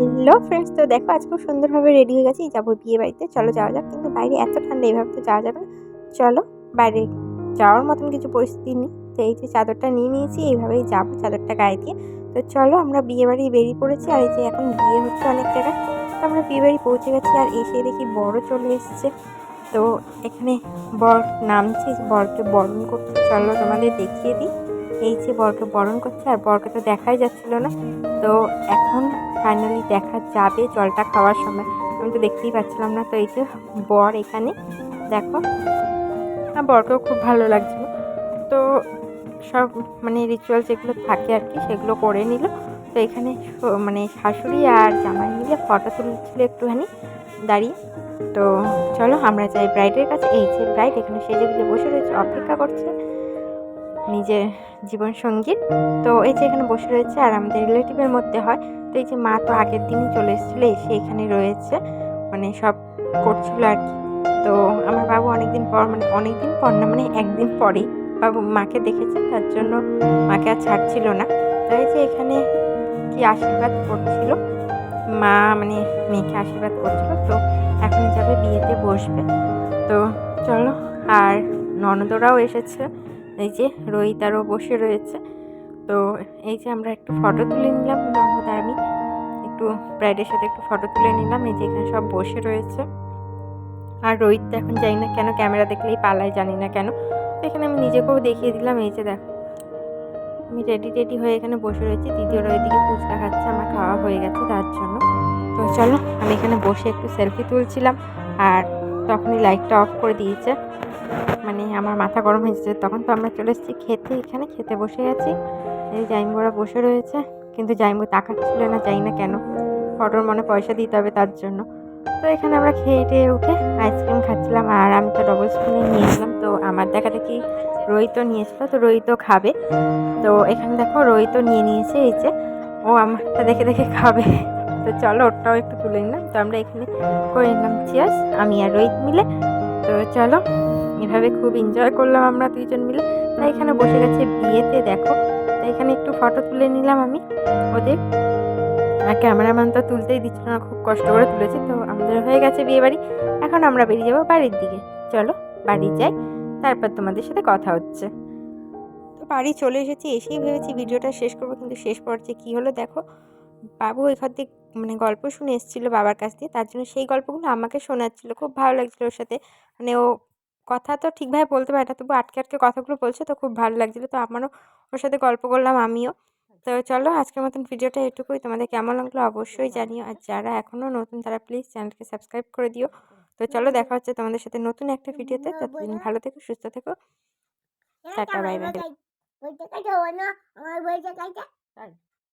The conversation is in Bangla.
হ্যালো ফ্রেন্ডস, তো দেখো আজ খুব সুন্দরভাবে রেডি হয়ে গেছি। যাব বিয়ে বাড়িতে। চলো যাওয়া যাক। কিন্তু বাইরে এত ঠান্ডা এইভাবে তো যাওয়া যাবে চলো বাইরে যাওয়ার মতন কিছু পরিস্থিতি নেই। তো এই যে চাদরটা নিয়ে নিয়েছি, এইভাবেই যাব চাদরটা গায়ে দিয়ে। তো চলো আমরা বিয়ে বাড়ি বেরিয়ে পড়েছি। আর এই যে এখন বিয়ে হচ্ছে অনেক জায়গায়। তো আমরা বিয়ে বাড়ি পৌঁছে গেছি আর এসে দেখি বড় চলে এসছে। তো এখানে বর নামছে, বরকে বরণ করতে। চলো তোমাদের দেখিয়ে দিই। এই যে বরকে বরণ করছে আর বরকে তো দেখাই যাচ্ছিল না। তো এখন ফাইনালি দেখা যাবে জলটা খাওয়ার সময়। আমি তো দেখতেই পাচ্ছিলাম না। তো এই যে বর এখানে, দেখো। আর বরকেও খুব ভালো লাগছিল। তো সব মানে রিচুয়াল যেগুলো থাকে আর কি, সেগুলো করে নিল। তো এখানে মানে শাশুড়ি আর জামাই মিলে ফটো তুলছিল একটুখানি। দাঁড়িয়ে। তো চলো আমরা যাই ব্রাইডের কাছে। এই যে ব্রাইড এখানে সেজে বসে রয়েছে, অপেক্ষা করছে। নিজের জীবন সঙ্গী তো এই যে এখানে বসে রয়েছে আর আমাদের রিলেটিভের মধ্যে হয়। তো এই যে মা তো আগের দিনই চলে এসেছিল, এসে এখানে রয়েছে। মানে সব করছিল আর কি। তো আমার বাবু অনেকদিন পর মানে অনেকদিন পর না মানে একদিন পরেই বাবু মাকে দেখেছে, তার জন্য মাকে আর ছাড়ছিল না। তো এই যে এখানে কি আশীর্বাদ করছিল, মা মানে মেয়েকে আশীর্বাদ করছিল, তো এখন যাবে বিয়েতে বসবে। তো চলো, আর ননদরাও এসেছে। এই যে রোহিত রোহিতারও বসে রয়েছে। তো এই যে আমরা একটু ফটো তুলে নিলাম ননদ আমি একটু ব্রাইডের সাথে একটু ফটো তুলে নিলাম, এই যে এখানে সব বসে রয়েছে। আর রোহিত তো এখন জানি না কেন ক্যামেরা দেখলেই পালায়, জানি না কেন। এখানে আমি নিজেকেও দেখিয়ে দিলাম, এই যে দেখো। আমি রেডি রেডি হয়ে এখানে বসে রয়েছি। দ্বিতীয় ওইদিকে ফুচকা খাচ্ছে, আমার খাওয়া হয়ে গেছে তার জন্য। তো চলো, আমি এখানে বসে একটু সেলফি তুলছিলাম। আর তখনই লাইটটা অফ করে দিয়েছে। মানে আমার মাথা গরম হয়েছে তখন তো আমরা চলে এসেছি খেতে, এখানে খেতে বসে আছি। এই জাইম্বুরা বসে রয়েছে। কিন্তু জাইম্বু তাকাচ্ছিল না যাই না কেন। ফটোর মনে পয়সা দিতে হবে তার জন্য। তো এখানে আমরা খেয়ে টেয়ে উঠে আইসক্রিম খাচ্ছিলাম আর আমি তো ডবল স্পুনে নিয়েছিলাম তো আমার দেখা দেখি রোহিতও নিয়েছিল, তো রোহিতও খাবে। তো এখানে দেখো রোহিতও নিয়ে নিয়েছে, এই যে ও আমারটা দেখে দেখে খাবে। তো চলো ওটাও একটু তুলে নিলাম। তো আমরা এখানে করে নিলাম। চিয়ার্স আমি আর রোহিত মিলে। তো চলো। এভাবে খুব এনজয় করলাম আমরা দুইজন মিলে। তাই এখানে বসে গেছে বিয়েতে, দেখো। তাই এখানে একটু ফটো তুলে নিলাম আমি। ওদের। আর ক্যামেরাম্যান তো তুলতেই দিচ্ছিল না, খুব কষ্ট করে তুলেছে। তো আমাদের হয়ে গেছে বিয়ে বাড়ি এখন আমরা বেরিয়ে যাব বাড়ির দিকে। চলো, বাড়ি যাই। তারপর তোমাদের সাথে কথা হচ্ছে। তো বাড়ি চলে এসেছি, এসেই ভেবেছি ভিডিওটা শেষ করব, কিন্তু শেষ পর্যায়ে কী হলো দেখো। বাবু এখান থেকে মানে গল্প শুনে এসেছিল বাবার কাছ দিয়ে। তার জন্য সেই গল্পগুলো আমাকে শোনাচ্ছিলো। খুব ভালো লাগছিল ওর সাথে। মানে ও কথা তো ঠিকভাবে বলতে পারে না তবু আটকে আটকে কথাগুলো বলছে তো খুব ভালো লাগছিল। তো আমারও ওর সাথে গল্প করলাম আমিও। তো চলো আজকের মতন ভিডিওটা এটুকুই। তোমাদের কেমন লাগল অবশ্যই জানিও। আর যারা এখনও নতুন তারা প্লিজ চ্যানেলকে সাবস্ক্রাইব করে দিও। তো চলো দেখা হচ্ছে তোমাদের সাথে নতুন একটা ভিডিওতে। ততদিন ভালো থেকো সুস্থ থেকো। Tata bye bye